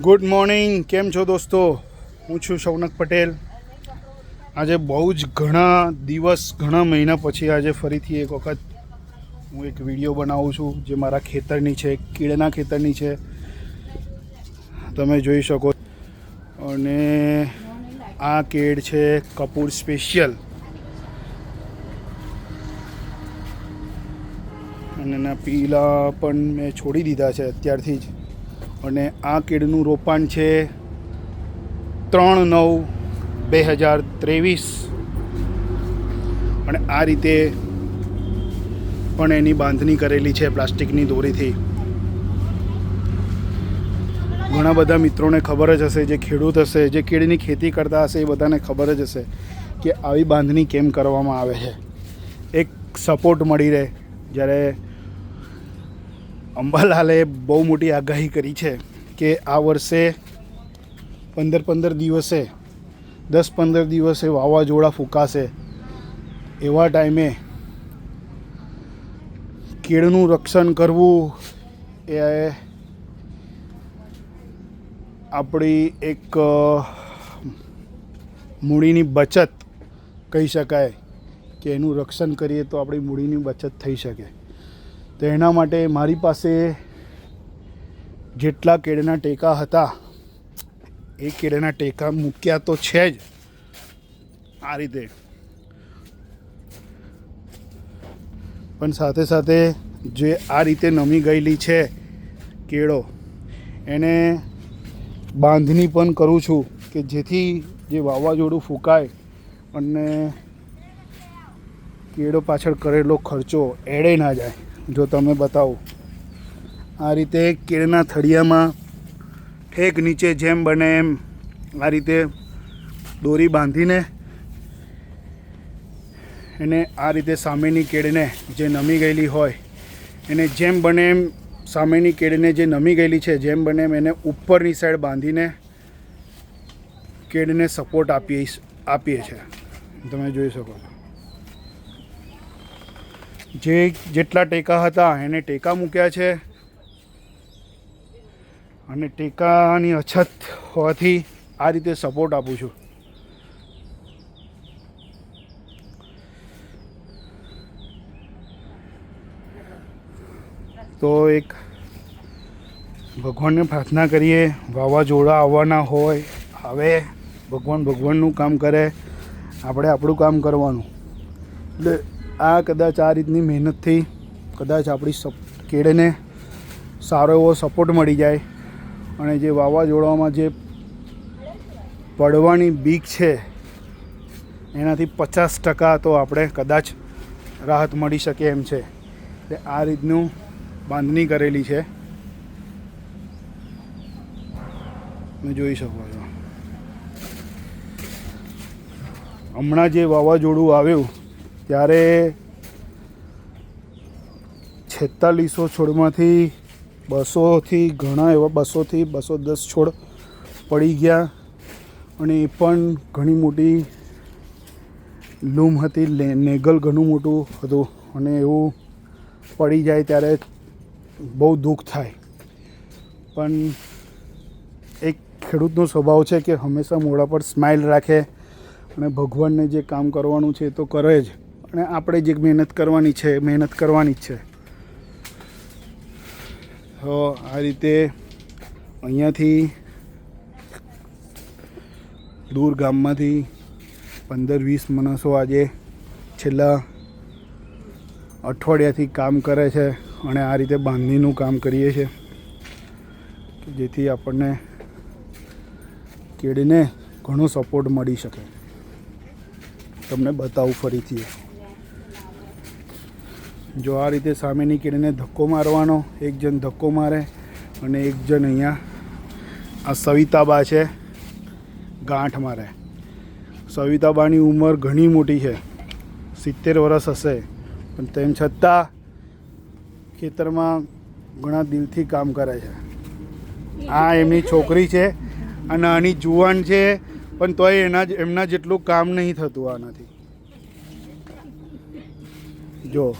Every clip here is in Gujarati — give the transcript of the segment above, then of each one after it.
ગુડ મોર્નિંગ, કેમ છો દોસ્તો? હું છું શૌનક પટેલ. આજે બહુ જ ઘણા દિવસ, ઘણા મહિના પછી આજે ફરીથી એક વખત હું એક વીડિયો બનાવું છું, જે મારા ખેતરની છે, કીડના ખેતરની છે. તમે જોઈ શકો. અને આ કેડ છે કપૂર સ્પેશિયલ. અને એના પીલા પણ મેં છોડી દીધા છે અત્યારથી જ. અને આ કેળનું રોપાણ છે ત્રણ નવ બે હજાર ત્રેવીસ. અને આ રીતે પણ એની બાંધણી કરેલી છે પ્લાસ્ટિકની દોરીથી. ઘણા બધા મિત્રોને ખબર જ હશે, જે ખેડૂત હશે, જે કેળની ખેતી કરતા હશે, એ બધાને ખબર જ હશે કે આવી બાંધણી કેમ કરવામાં આવે છે. એક સપોર્ટ મળી રહે જ્યારે અંબાલાલે બહુ મોટી આગાહી કરી છે કે આ વર્ષે પંદર પંદર દિવસે, દસ પંદર દિવસે વાવાઝોડા ફૂંકાશે. એવા ટાઈમે કેળનું રક્ષણ કરવું એ આપણી એક મૂડીની બચત કહી શકાય કે એનું રક્ષણ કરીએ તો આપણી મૂડીની બચત થઈ શકે. તો એના માટે મારી પાસે જેટલા કેળના ટેકા હતા, એ કેળના ટેકા મૂક્યા તો છે જ. આ રીતે. પણ સાથે સાથે જે આ રીતે નમી ગયેલી છે કેળો, એને બાંધણી પણ કરું છું કે જેથી જે વાવાઝોડું ફૂંકાય અને કેળો પાછળ કરેલો ખર્ચો એડે ના જાય. જો તમે બતાવો. આ રીતે કેળના થળિયામાં ઠેક નીચે જેમ બને એમ આ રીતે દોરી બાંધીને એને આ રીતે સામેની કેળને જે નમી ગયેલી હોય, એને જેમ બને એમ સામેની કેળને જે નમી ગયેલી છે, જેમ બને એમ એને ઉપરની સાઈડ બાંધીને કેળને સપોર્ટ આપીએ આપીએ છીએ તમે જોઈ શકો છો. જે જેટલા ટેકા હતા એને ટેકા મૂક્યા છે. અને ટેકાની અછત હોવાથી આ રીતે સપોર્ટ આપું છું. તો એક ભગવાનને પ્રાર્થના કરીએ, વાવાઝોડા આવવાના હોય, આવે, ભગવાન ભગવાનનું કામ કરે, આપણે આપણું કામ કરવાનું. એટલે આ કદાચ આ રીતની મહેનતથી કદાચ આપણી કેળને સારો એવો સપોર્ટ મળી જાય અને જે વાવાઝોડામાં જે પડવાની બીક છે, એનાથી પચાસ ટકા તો આપણે કદાચ રાહત મળી શકે એમ છે. એટલે આ રીતનું બાંધણી કરેલી છે. તમે જોઈ શકો છો. હમણાં જે વાવાઝોડું આવ્યું ત્યારે છેતાલીસો છોડમાંથી બસોથી ઘણા એવા બસોથી બસો દસ છોડ પડી ગયા અને એ પણ ઘણી મોટી લૂમ હતી નેગલ ઘણું મોટું હતું અને એવું પડી જાય ત્યારે બહુ દુઃખ થાય. પણ એક ખેડૂતનો સ્વભાવ છે કે હંમેશા મોઢા પર સ્માઇલ રાખે અને ભગવાનને જે કામ કરવાનું છે એ તો કરે જ. અને આપણે જે મહેનત કરવાની છે, મહેનત કરવાની જ છે. તો આ રીતે અહીંયાથી દૂર ગામમાંથી પંદર વીસ માણસો આજે છેલ્લા અઠવાડિયાથી કામ કરે છે અને આ રીતે બાંધણીનું કામ કરીએ છીએ જેથી આપણને કેળીને ઘણો સપોર્ટ મળી શકે. તમને બતાવું ફરીથી. જો આ રીતે સામેની કેળીને ધક્કો મારવાનો, એક જણ ધક્કો મારે અને એક જણ અહીંયા આ સવિતાબા છે, ગાંઠ મારે. સવિતાબાની ઉંમર ઘણી મોટી છે, સિત્તેર વર્ષ હશે. પણ તેમ છતાં ખેતરમાં ઘણા દિલથી કામ કરે છે. આ એમની છોકરી છે આ નાની જુવાન છે, પણ તોય એના એમના જેટલું કામ નહીં થતું આનાથી. જો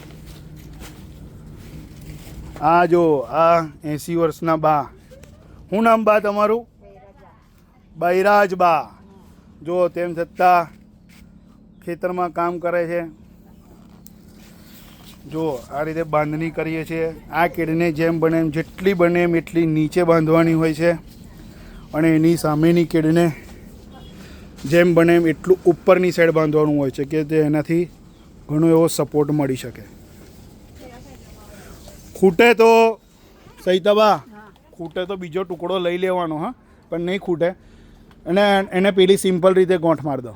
આ જો, આ એંસી વર્ષના બા. શું નામ બા તમારું? બૈરાજ બા. જો, તેમ છતાં ખેતરમાં કામ કરે છે. જો, આ રીતે બાંધણી કરીએ છીએ. આ કેડને જેમ બને એમ જેટલી બને એમ એટલી નીચે બાંધવાની હોય છે. અને એની સામેની કેડને જેમ બને એમ એટલું ઉપરની સાઈડ બાંધવાનું હોય છે કે તે એનાથી ઘણો એવો સપોર્ટ મળી શકે. ખૂટે તો સહિતાબા ખૂટે તો બીજો ટુકડો લઈ લેવાનો હા. પણ નહીં ખૂટે. અને એને પેલી સિમ્પલ રીતે ગોંઠ માર દો.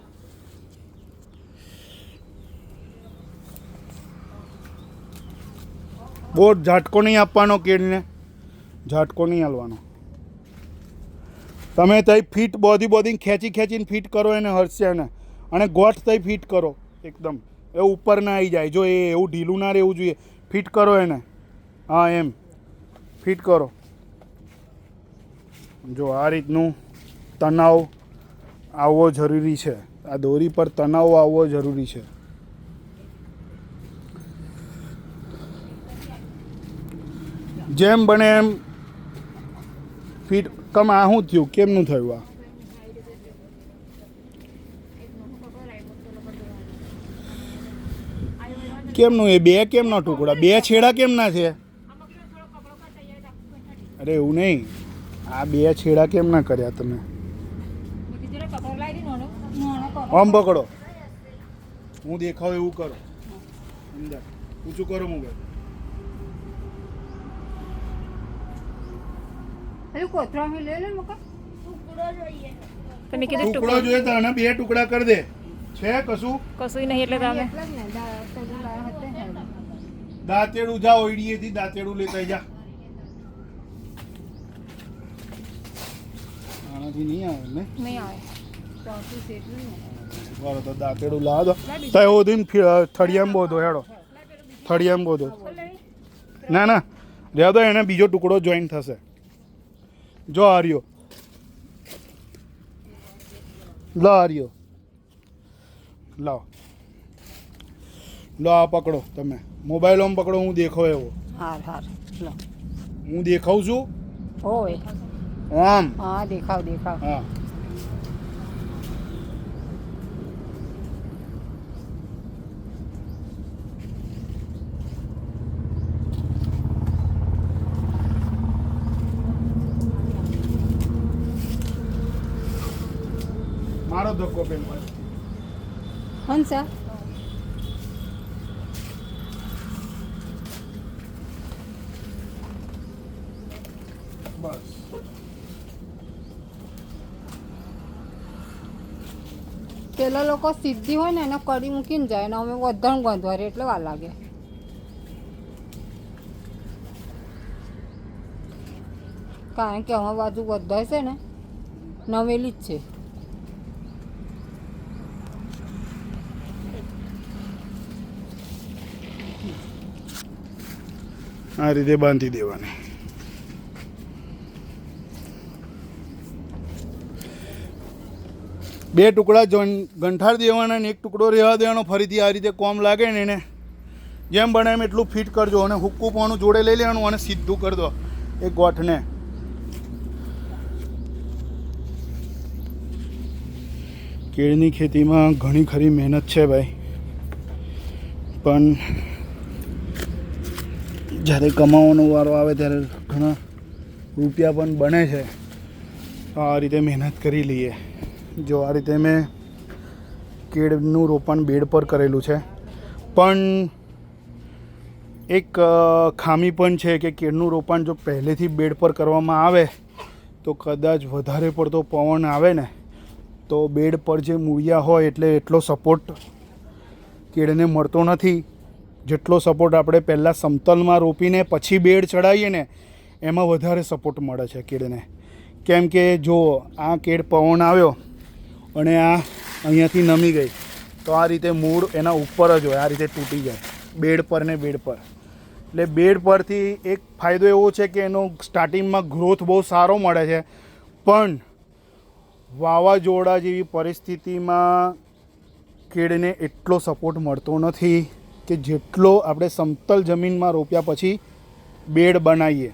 બહુ ઝાટકો નહીં આપવાનો કેળને. ઝાટકો નહીં હાલવાનો. તમે તઈ ફીટ બોધી બોધી ખેંચી ખેંચીને ફીટ કરો એને હરશે એને. અને ગોઠ તઈ ફીટ કરો એકદમ. એ ઉપર ના આવી જાય. જો એ એવું ઢીલું ના રહેવું જોઈએ ફિટ કરો એને. હા, એમ. ફિટ કરો. જો આ રીતનું તણાવ આવવો જરૂરી છે. આ દોરી પર તણાવ આવવો જરૂરી છે. જેમ બને એમ ફિટ કમ આ શું થયું? કેમનું થયું આ? કેમનું એ બે કેમના ટુકડા? બે છેડા કેમના છે? અરે એવું નહીં. આ બે છેડા કેમ ના કર્યા તમે? આમ પકડો. હું દેખાવ એવું કરો. અંદર. ઊંચું કરો મોબાઈલ તમે કીધું ટુકડો જોઈએ તો આના બે ટુકડા કરી દે. છે કશું? કશું નહીં એટલે તમે. દાંતેડું જા ઓઈડીએથી દાંતેડું લેતા જા. આનાથી નહીં આવે ને નહીં આવે. બરો તો દાંતેડું લાવ દો તો એવો દિન થળિયામાં બોધો હેડો. થળિયામાં બોધો. ના ના. રહેવા તો એને બીજો ટુકડો જોઈન થશે. જો આર્યો લો આર્યો લાવ. લો આ પકડો તમે. મોબાઈલ પકડો હું દેખો એવો. હાર હાર. લો. હું દેખાઉં છું. ઓય. આમ હા દેખાવ દેખાવ. હા. મારો ધક્કો સર હંસા. બસ. પેલા લોકો સીધી હોય ને એને કડી મૂકીને જાય, ને અમે વધારે બાંધવા એટલે વાર લાગે. કારણ કે અમારી બાજુ બધા છે ને નવેલી જ છે. આ રીતે બાંધી દેવાની. બે ટુકડા ગંઠાર દેવાના ને એક ટુકડો રહેવા દેવાનો. ફરીથી આ રીતે કોમ લાગે ને એને. જેમ બને એમ એટલું ફિટ કરજો અને હુક્કું પોણું જોડે લઈ લેવાનું અને સીધું કરી દો એ ગોઠને. કેળની ખેતીમાં ઘણી ખરી મહેનત છે ભાઈ. પણ જ્યારે કમાવાનો વારો આવે ત્યારે ઘણા રૂપિયા પણ બને છે. આ રીતે મહેનત કરી લઈએ. જો આ રીતે મેં કેળનું રોપણ બેડ પર કરેલું છે. પણ એક ખામી પણ છે કે કેળનું રોપણ જો પહેલેથી બેડ પર કરવામાં આવે, તો કદાચ વધારે પડતો પવન આવે ને, તો બેડ પર જે મૂળિયા હોય એટલે એટલો સપોર્ટ કેળને મળતો નથી. જેટલો સપોર્ટ આપણે પહેલાં સમતલમાં રોપીને પછી બેડ ચડાવીએ ને, એમાં વધારે સપોર્ટ મળે છે કેળને. કેમ કે જો આ કેળ પવન આવ્યો અને આ અહીંયાથી નમી ગઈ. તો આ રીતે મૂળ એના ઉપર જ હોય, આ રીતે તૂટી જાય. બેડ પર ને બેડ પર. એટલે બેડ પરથી એક ફાયદો એવો છે કે એનો સ્ટાર્ટિંગમાં ગ્રોથ બહુ સારો મળે છે, પણ વાવાઝોડા જેવી પરિસ્થિતિમાં કેળને એટલો સપોર્ટ મળતો નથી કે જેટલો આપણે સમતલ જમીનમાં રોપ્યા પછી બેડ બનાવીએ.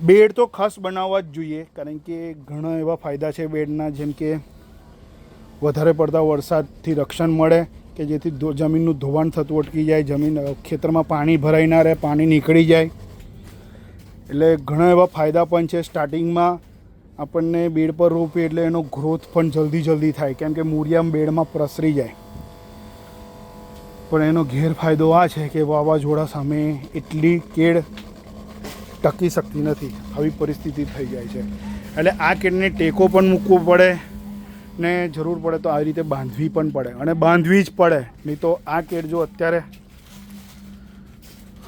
બેડ તો ખાસ બનાવવા જ જોઈએ, કારણ કે ઘણા એવા ફાયદા છે બેડના, જેમ કે વધારે પડતા વરસાદથી રક્ષણ મળે કે જેથી જમીનનું ધોવાણ થતું અટકી જાય, જમીન ખેતરમાં પાણી ભરાઈ ના રહે, પાણી નીકળી જાય. એટલે ઘણા એવા ફાયદા પણ છે સ્ટાર્ટિંગમાં. આપણને બેડ પર રોપીએ એટલે એનો ગ્રોથ પણ જલ્દી જલ્દી થાય, કેમ કે મૂરિયામ બેડમાં પ્રસરી જાય. પણ એનો ગેરફાયદો આ છે કે વાવાઝોડા સામે એટલી કેળ ટકી શકતી નથી. આવી પરિસ્થિતિ થઈ જાય છે. એટલે આ કેળને ટેકો પણ મૂકવો પડે. ને જરૂર પડે તો આવી રીતે બાંધવી પણ પડે. અને બાંધવી જ પડે. નહીં તો આ કેડ જો અત્યારે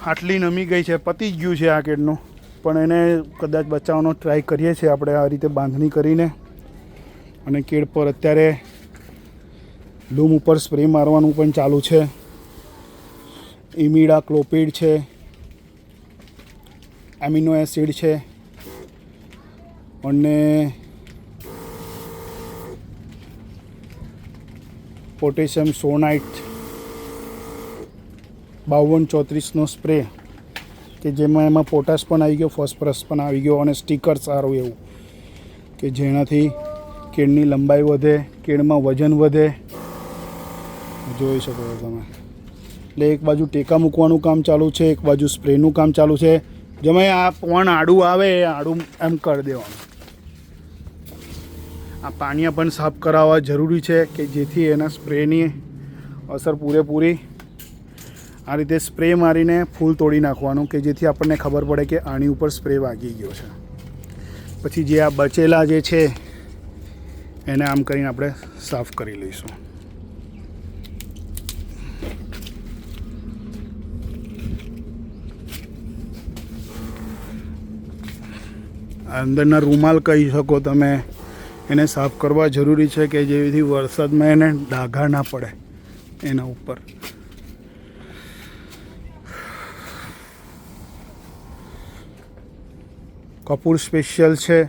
આટલી નમી ગઈ છે, પતી ગયું છે આ કેડનું. પણ એને કદાચ બચાવવાનો ટ્રાય કરીએ છીએ આપણે આ રીતે બાંધણી કરીને. અને કેડ પર અત્યારે લૂમ ઉપર સ્પ્રે મારવાનું પણ ચાલુ છે. ઇમિડા ક્લોપિડ છે. એમિનો એસિડ છે. અને પોટેશિયમ સોનાઇટ બાવન ચોત્રીસનો સ્પ્રે, કે જેમાં એમાં પોટાશ પણ આવી ગયો, ફોસ્ફરસ પણ આવી ગયો અને સ્ટીકર સારું એવું, કે જેનાથી કેળની લંબાઈ વધે કેળમાં વજન વધે. જોઈ શકો છો તમે. એટલે એક બાજુ ટેકા મૂકવાનું કામ ચાલુ છે, એક બાજુ સ્પ્રેનું કામ ચાલુ છે. જેમાં આ પણ આડું આવે, એ આડું એમ કરી દેવાનું. આ પાણીયા પણ સાફ કરાવવા જરૂરી છે કે જેથી એના સ્પ્રેની અસર પૂરેપૂરી આ રીતે સ્પ્રે મારીને ફૂલ તોડી નાખવાનું કે જેથી આપણને ખબર પડે કે આની ઉપર સ્પ્રે વાગી ગયો છે. પછી જે આ બચેલા જે છે, એને આમ કરીને આપણે સાફ કરી લઈશું. અંદરના રૂમાલ કહી શકો તમે. એને સાફ કરવા જરૂરી છે કે જેથી વરસાદમાં એને ડાઘા ના પડે એના ઉપર. કપૂર સ્પેશિયલ છે.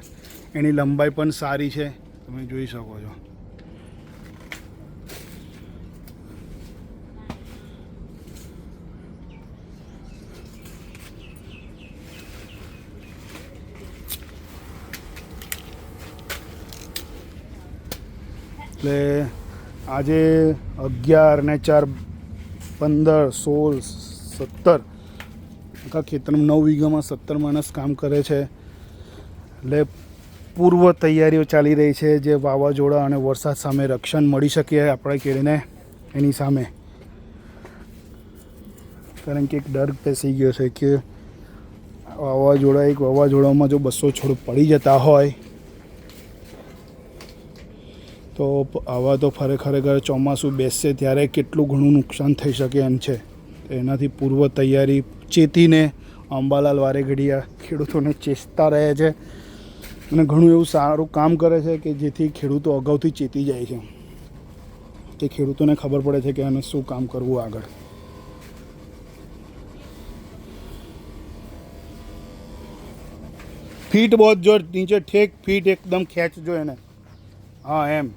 એની લંબાઈ પણ સારી છે. તમે જોઈ શકો છો. એટલે આજે અગિયાર ને ચાર પંદર સોળ સત્તર આખા ખેતરમાં નવ વીઘામાં સત્તર માણસ કામ કરે છે. એટલે પૂર્વ તૈયારીઓ ચાલી રહી છે જે વાવાઝોડા અને વરસાદ સામે રક્ષણ મળી શકે આપણે કેળીને એની સામે. કારણ કે એક ડર બેસી ગયો છે કે વાવાઝોડા, એક વાવાઝોડામાં જો બસો છોડ પડી જતા હોય તો આવા તો ફરે ખરેખર ચોમાસું બેસશે ત્યારે કેટલું ઘણું નુકસાન થઈ શકે એમ છે. એનાથી પૂર્વ તૈયારી ચેતીને અંબાલાલ વારેઘડિયા ખેડૂતોને ચેતતા રહે છે અને ઘણું એવું સારું કામ કરે છે કે જેથી ખેડૂતો અગાઉથી ચેતી જાય છે. કે ખેડૂતોને ખબર પડે છે કે આને શું કામ કરવું આગળ. ફીટ બહુ જો નીચે ઠેક ફીટ એકદમ ખેંચજો એને. હા, એમ.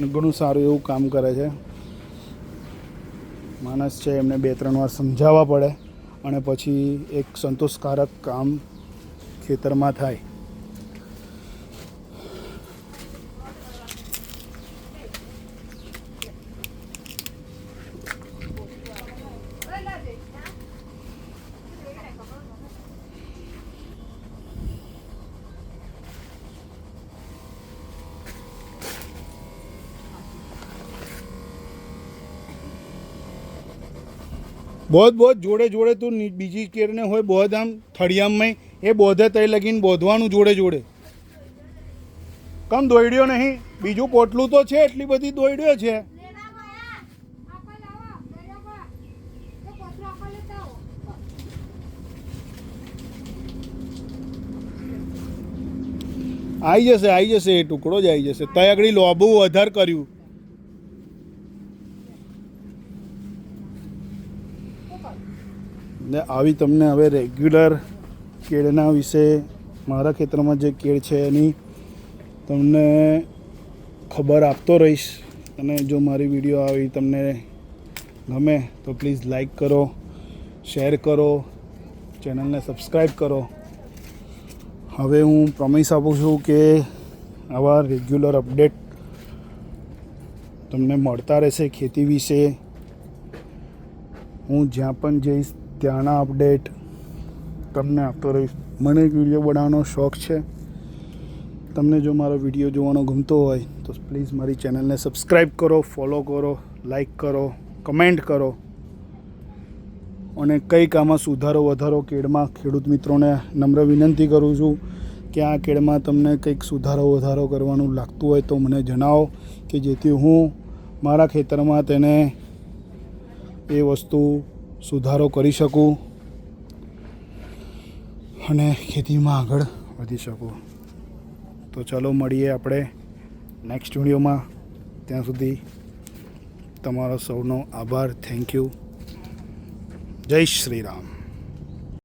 ઘણું સારું એવું કામ કરે છે. માણસ છે, એમને બે, ત્રણ વાર સમજાવવા પડે અને પછી એક સંતોષકારક કામ ખેતરમાં થાય. બહુ બોધ જોડે જોડે તું બીજી કેરને હોય બહુ આમ થળિયામમાં એ બોધે તય લગીને બોધવાનું જોડે જોડે. કમ દોડ્યો નહીં? બીજું પોટલું તો છે, એટલી બધી દોડ્યો છે. આવી જશે આવી જશે, એ ટુકડો જ આવી જશે. તય આગળ લોબું વધારે કર્યું. ને આવી તમને હવે રેગ્યુલર કેળના વિશે મારા ખેતરમાં જે કેળ છે એની તમને ખબર આપતો રહીશ. અને જો મારી વીડિયો આવી તમને ગમે તો પ્લીઝ લાઈક કરો, શેર કરો, ચેનલને સબસ્ક્રાઈબ કરો. હવે હું પ્રોમિસ આપું છું કે આવા રેગ્યુલર અપડેટ તમને મળતા રહેશે ખેતી વિશે. હું જ્યાં પણ જઈશ ત્યાંના અપડેટ તમને આપતો રહીશ. મને એક વીડિયો બનાવવાનો શોખ છે. તમને જો મારો વીડિયો જોવાનો ગમતો હોય, તો પ્લીઝ મારી ચેનલને સબસ્ક્રાઈબ કરો ફોલો કરો લાઈક કરો કમેન્ટ કરો. અને કંઈક આમાં સુધારો, વધારો કેળમાં ખેડૂત મિત્રોને નમ્ર વિનંતી કરું છું કે આ કેળમાં તમને કંઈક સુધારો, વધારો કરવાનું લાગતું હોય તો મને જણાવો કે જેથી હું મારા ખેતરમાં તેને એ વસ્તુ સુધારો કરી શકું અને ખેતીમાં આગળ વધી શકું. તો ચાલો મળીએ આપણે નેક્સ્ટ વિડીયોમાં. ત્યાં સુધી તમારો સૌનો આભાર. થેન્ક યુ જય શ્રી રામ.